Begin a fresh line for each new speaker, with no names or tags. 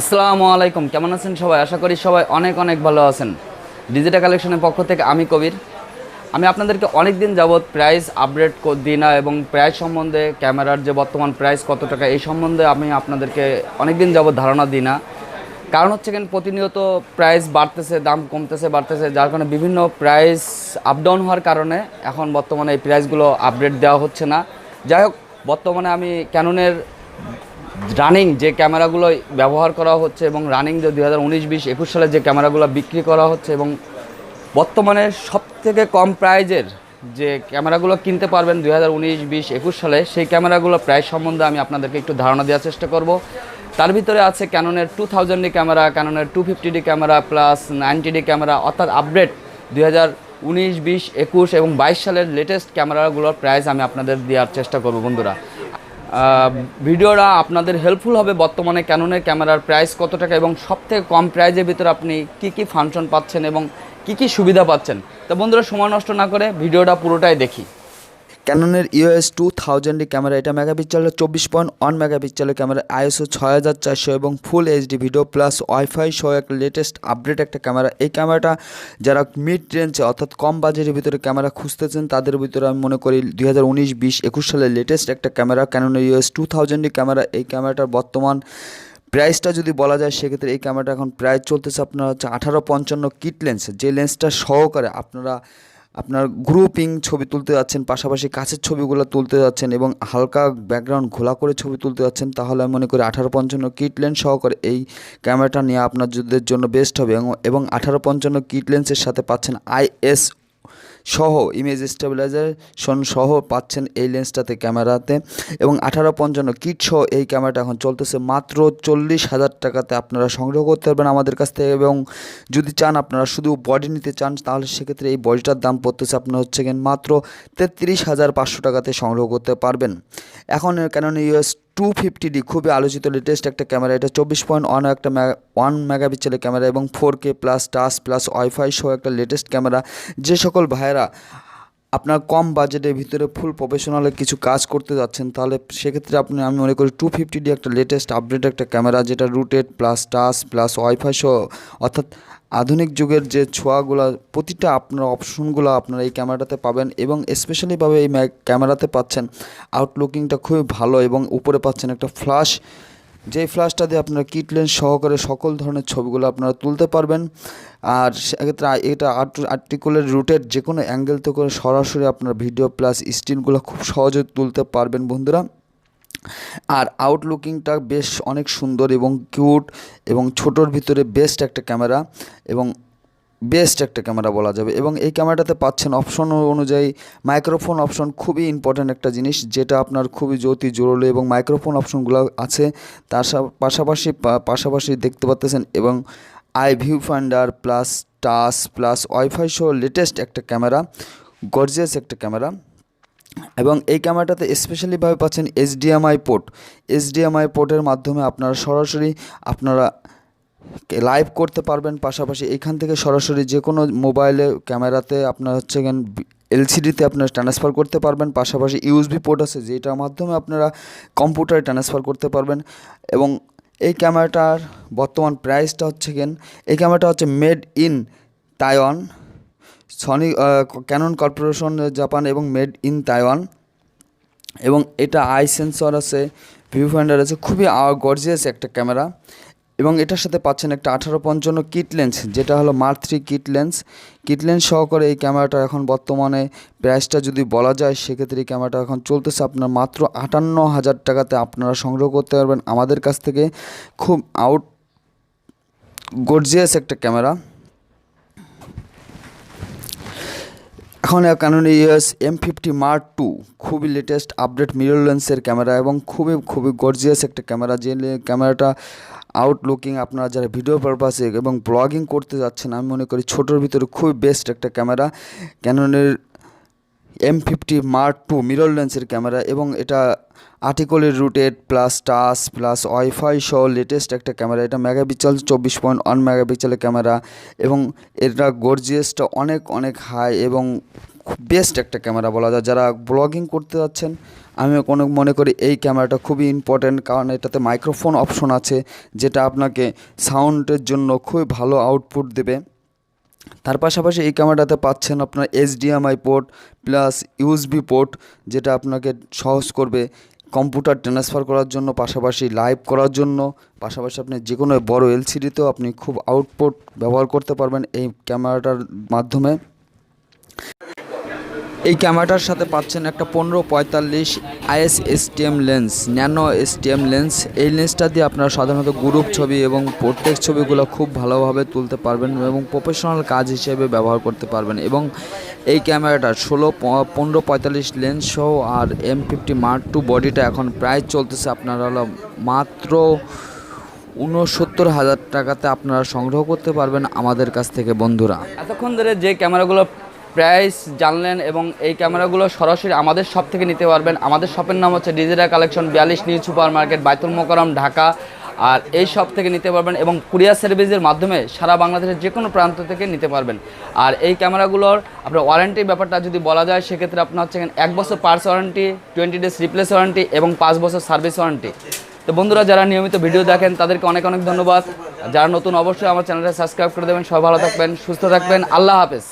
আসসালামু আলাইকুম, কেমন আছেন সবাই? আশা করি সবাই অনেক অনেক ভালো আছেন। ডিজিটাল কালেকশনের পক্ষ থেকে আমি কবির। আমি আপনাদেরকে অনেক দিন যাবৎ প্রাইস আপডেট দিই না এবং প্রাইস সম্বন্ধে, ক্যামেরার যে বর্তমান প্রাইস কত টাকা, এই সম্বন্ধে আমি আপনাদেরকে অনেক দিন যাবৎ ধারণা দিই না। কারণ হচ্ছে কেন, প্রতিনিয়ত প্রাইস বাড়তেছে, দাম কমতেছে, বাড়তেছে, যার কারণে বিভিন্ন প্রাইস আপ ডাউন হওয়ার কারণে এখন বর্তমানে এই প্রাইসগুলো আপডেট দেওয়া হচ্ছে না। যাই হোক, বর্তমানে আমি ক্যাননের রানিং যে ক্যামেরাগুলো ব্যবহার করা হচ্ছে এবং রানিং যে দুই হাজার উনিশ, বিশ, একুশ সালে যে ক্যামেরাগুলো বিক্রি করা হচ্ছে এবং বর্তমানে সব থেকে কম প্রাইজের যে ক্যামেরাগুলো কিনতে পারবেন দুই হাজার উনিশ, বিশ, একুশ সালে, সেই ক্যামেরাগুলো প্রাইস সম্বন্ধে আমি আপনাদেরকে একটু ধারণা দেওয়ার চেষ্টা করব। তার ভিতরে আছে ক্যাননের two thousand camera ক্যাননের two fifty D camera plus ninety D camera, অর্থাৎ আপডেট দুই হাজার উনিশ, বিশ, একুশ এবং বাইশ সালের লেটেস্ট ক্যামেরাগুলোর প্রাইস আমি আপনাদের দেওয়ার চেষ্টা করব বন্ধুরা। ভিডিওটা আপনাদের হেল্পফুল হবে বর্তমানে ক্যাননের ক্যামেরার প্রাইস কত টাকা এবং সবথেকে কম প্রাইজের ভিতরে আপনি কি কি ফাংশন পাচ্ছেন এবং কি কি সুবিধা পাচ্ছেন। তো বন্ধুরা, সময় নষ্ট না করে ভিডিওটা পুরোটাই দেখি।
ক্যাননের EOS two thousand D camera এটা মেগাপিক্সেলের চব্বিশ পয়েন্ট ওয়ান মেগাপিক্সেলের ক্যামেরা আইএসও ছয় হাজার চারশো এবং full HD video plus wifi সহ এক লেটেস্ট আপডেট একটা ক্যামেরা এই ক্যামেরাটা যারা মিড রেঞ্জে অর্থাৎ কম বাজেটের ভিতরে ক্যামেরা খুঁজতেছেন, তাদের ভিতরে আমি মনে করি দুই হাজার উনিশ বিশ একুশ সালের লেটেস্ট একটা camera ক্যাননের EOS two thousand D camera এই ক্যামেরাটার বর্তমান প্রাইসটা যদি বলা যায়, সেক্ষেত্রে এই ক্যামেরাটা এখন প্রাইস চলতেছে আপনার হচ্ছে আঠারো পঞ্চান্ন কিট লেন্স যে লেন্সটা সহকারে আপনারা আপনার গ্রুপিং ছবি তুলতে যাচ্ছেন, পাশাপাশি কাছের ছবিগুলো তুলতে যাচ্ছেন এবং হালকা ব্যাকগ্রাউন্ড ঘোলা করে ছবি তুলতে যাচ্ছেন, তাহলে আমি মনে করি আঠারো পঞ্চান্ন কিট লেন্স সহকারে এই ক্যামেরাটা নিয়ে আপনার যুদ্ধের জন্য বেস্ট হবে এবং- আঠারো পঞ্চান্ন কিট লেন্সের সাথে পাচ্ছেন আইএস সহ ইমেজ স্টেবিলাইজেশন সহ পাচ্ছেন এই লেন্সটাতে ক্যামেরাতে এবং আঠারো পঞ্চান্ন কিট সহ এই ক্যামেরাটা এখন চলতেছে মাত্র চল্লিশ হাজার টাকাতে আপনারা সংগ্রহ করতে পারবেন আমাদের কাছ থেকে এবং যদি চান আপনারা শুধু বডি নিতে চান, তাহলে সেক্ষেত্রে এই বডিটার দাম পড়তেছে আপনার হচ্ছে মাত্র তেত্রিশ হাজার পাঁচশো টাকাতে সংগ্রহ করতে পারবেন। এখন কেননা ইউএস টু ফিফটি ডি খুবই আলোচিত লেটেস্ট একটা ক্যামেরা এটা চব্বিশ পয়েন্ট ওয়ান একটা ওয়ান মেগা পিক্সেলের ক্যামেরা এবং four K plus touch plus wifi সহ একটা লেটেস্ট ক্যামেরা যে সকল ভাইয়েরা আপনার কম বাজেটের ভিতরে ফুল প্রফেশনালে কিছু কাজ করতে যাচ্ছেন, তাহলে সেক্ষেত্রে আপনি, আমি মনে করি টু ফিফটি ডি একটা লেটেস্ট আপডেট একটা ক্যামেরা যেটা routed plus touch plus wifi সহ, অর্থাৎ আধুনিক যুগের যে ছোঁয়াগুলো, প্রতিটা আপনার অপশনগুলো আপনারা এই ক্যামেরাটাতে পাবেন এবং স্পেশালিভাবে এই ক্যামেরাতে পাচ্ছেন আউটলুকিংটা খুবই ভালো এবং উপরে পাচ্ছেন একটা ফ্ল্যাশ যেই ফ্ল্যাশটা দিয়ে আপনারা কিট লেন্স সহকারে সকল ধরনের ছবিগুলো আপনারা তুলতে পারবেন। আর সেক্ষেত্রে এটা আর্টিকুলের রুটের যে কোনো অ্যাঙ্গেল থেকে সরাসরি আপনার ভিডিও প্লাস স্টিলগুলো খুব সহজে তুলতে পারবেন বন্ধুরা। আর আউটলুকিংটা বেশ অনেক সুন্দর এবং কিউট এবং ছোটোর ভিতরে বেস্ট একটা ক্যামেরা এবং বেস্ট একটা ক্যামেরা বলা যাবে এবং এই ক্যামেরাটাতে পাচ্ছেন অপশন অনুযায়ী মাইক্রোফোন অপশন খুবই ইম্পর্ট্যান্ট একটা জিনিস যেটা আপনার খুবই অতি জরুরি এবং মাইক্রোফোন অপশনগুলো আছে। তার পাশাপাশি পাশাপাশি দেখতে পাচ্তেছেন এবং eye viewfinder plus touch plus wifi সহ লেটেস্ট একটা ক্যামেরা গর্জিয়াস একটা ক্যামেরা। এবং এই ক্যামেরাটাতে স্পেশালিভাবে পাচ্ছেন এইচডিএমআই পোর্ট এইচডিএমআই পোর্টের মাধ্যমে আপনারা সরাসরি আপনারা লাইভ করতে পারবেন, পাশাপাশি এখান থেকে সরাসরি যে কোনো মোবাইলে ক্যামেরাতে আপনার হচ্ছে এলসিডিতে আপনারা ট্রান্সফার করতে পারবেন, পাশাপাশি ইউএসবি পোর্ট আছে, যেটার মাধ্যমে আপনারা কম্পিউটারে ট্রান্সফার করতে পারবেন। এবং এই ক্যামেরাটার বর্তমান প্রাইসটা হচ্ছে কেন এই ক্যামেরাটা হচ্ছে made in Taiwan Sony Canon corporation Japan এবং মেড ইন তাইওয়ান এবং এটা আই সেন্সর আছে ভিউ ফাইন্ডার আছে, খুবই গর্জিয়াস একটা ক্যামেরা এবং এটার সাথে পাচ্ছেন একটা আঠারো পঞ্চান্ন কিট লেন্স যেটা হলো mark three kit lens kit lens সহকারে এই ক্যামেরাটা এখন বর্তমানে প্রাইসটা যদি বলা যায়, সেক্ষেত্রে এই ক্যামেরাটা এখন চলতেছে আপনার মাত্র আটান্ন হাজার টাকাতে। আপনারা সংগ্রহ করতে পারবেন আমাদের কাছ থেকে। খুব আউট গর্জিয়াস একটা ক্যামেরা এখন কারণ EOS M fifty mark two খুবই লেটেস্ট আপডেট মিরর লেন্সের ক্যামেরা এবং খুবই খুবই গর্জিয়াস একটা ক্যামেরা যে ক্যামেরাটা আউটলুকিং আপনারা যারা ভিডিও পারপাসে এবং ব্লগিং করতে যাচ্ছেন, আমি মনে করি ছোটোর ভিতরে খুবই বেস্ট একটা camera ক্যাননের M fifty mark two mirror লেন্সের ক্যামেরা এবং এটা আর্টিকলের routed plus touch plus wifi সহ লেটেস্ট একটা ক্যামেরা এটা মেগাপিক্সেল চব্বিশ পয়েন্ট ওয়ান মেগাপিক্সেলের ক্যামেরা এবং এটা গর্জিয়াসটা অনেক অনেক হাই এবং খুব বেস্ট একটা ক্যামেরা বলা যায়। যারা ব্লগিং করতে যাচ্ছেন আমি কোনো মনে করি এই ক্যামেরাটা খুবই ইম্পর্ট্যান্ট কারণ এটাতে মাইক্রোফোন অপশন আছে, যেটা আপনাকে সাউন্ডের জন্য খুবই ভালো আউটপুট দেবে। তার পাশাপাশি এই ক্যামেরাটাতে পাচ্ছেন আপনার HDMI port plus USB port যেটা আপনাকে সহজ করবে কম্পিউটার ট্রান্সফার করার জন্য, পাশাপাশি লাইভ করার জন্য, পাশাপাশি আপনি যে কোনো বড় এলসিডিতেও আপনি খুব আউটপুট ব্যবহার করতে পারবেন এই ক্যামেরাটার মাধ্যমে। এই ক্যামেরাটার সাথে পাচ্ছেন একটা পনেরো পঁয়তাল্লিশ IS STM lens, nano STM lens. এই লেন্সটা দিয়ে আপনারা সাধারণত গ্রুপ ছবি এবং প্রত্যেক ছবিগুলো খুব ভালোভাবে তুলতে পারবেন এবং প্রফেশনাল কাজ হিসেবে ব্যবহার করতে পারবেন এবং এই ক্যামেরাটা ষোলো পনেরো পঁয়তাল্লিশ লেন্স সহ আর এম ফিফটি মার্ক টু বডিটা এখন প্রায় চলতেছে আপনারা হলো মাত্র উনসত্তর হাজার টাকাতে আপনারা সংগ্রহ করতে পারবেন আমাদের কাছ থেকে বন্ধুরা।
এতক্ষণ ধরে যে ক্যামেরাগুলো প্রাইস জানলেন এবং এই ক্যামেরাগুলো সরাসরি আমাদের শপ থেকে নিতে পারবেন। আমাদের শপের নাম হচ্ছে ডিজিটাল কালেকশন বিয়াল্লিশ new super market Baitul Mukarram Dhaka. আর এই শপ থেকে নিতে পারবেন এবং কুরিয়ার সার্ভিসের মাধ্যমে সারা বাংলাদেশের যে কোনো প্রান্ত থেকে নিতে পারবেন। আর এই ক্যামেরাগুলোর আপনার ওয়ারেন্টির ব্যাপারটা যদি বলা যায়, সেক্ষেত্রে আপনার হচ্ছে এক বছর parts warranty twenty days replace warranty এবং পাঁচ বছর সার্ভিস ওয়ারেন্টি তো বন্ধুরা, যারা নিয়মিত ভিডিও দেখেন, তাদেরকে অনেক অনেক ধন্যবাদ। যারা নতুন, অবশ্যই আমার চ্যানেলটা সাবস্ক্রাইব করে দেবেন। সবাই ভালো থাকবেন, সুস্থ থাকবেন। আল্লাহ হাফেজ।